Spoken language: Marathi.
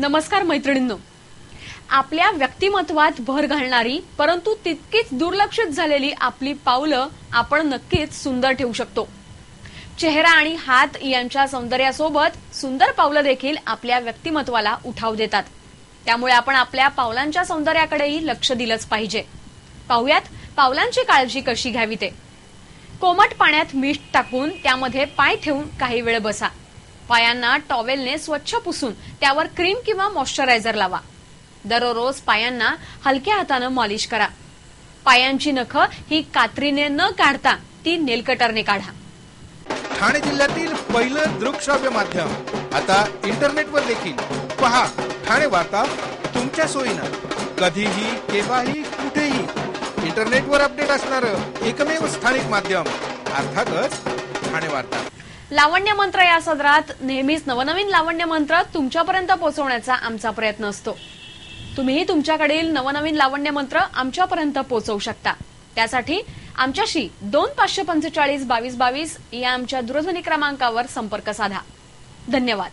नमस्कार मैत्रिणींनो. आपल्या व्यक्तिमत्वात भर घालणारी परंतु तितकीच दुर्लक्षित झालेली आपली पावलं आपण नक्कीच सुंदर ठेवू शकतो. चेहरा आणि हात यांच्या सौंदर्यासोबत सुंदर पावलं देखील आपल्या व्यक्तिमत्वाला उठाव देतात. त्यामुळे आपण आपल्या पावलांच्या सौंदर्याकडेही लक्ष दिलंच पाहिजे. पाहुयात पावलांची काळजी कशी घ्यावी ते. कोमट पाण्यात मीठ टाकून त्यामध्ये पाय ठेवून काही वेळ बसा. पायांना टॉवेलने स्वच्छ पुसून त्यावर क्रीम किंवा मॉइश्चरायझर लावा. दररोज पायांना हलक्या हातानं मॉलिश करा. पायांची नख ही कात्रीने न काढता ती नेलकटरने काढा. ठाणे जिल्ह्यातील पहिलं दृकश्राव्य माध्यम. आता इंटरनेटवर देखील. पहा ठाणे वार्ता तुमच्या सोयीनं. कधीही केव्हाही कुठेही. इंटरनेटवर अपडेट असणार एकमेव स्थानिक माध्यम. अर्थातच ठाणे वार्ता. लावण्य मंत्र या सदरात नेहमीच नवनवीन लावण्य मंत्र तुमच्यापर्यंत पोहोचवण्याचा आमचा प्रयत्न असतो. तुम्हीही तुमच्याकडील नवनवीन लावण्य मंत्र आमच्यापर्यंत पोहोचवू शकता. त्यासाठी आमच्याशी दोन पाचशे पंचेचाळीस बावीस बावीस या आमच्या दूरध्वनी क्रमांकावर संपर्क साधा. धन्यवाद.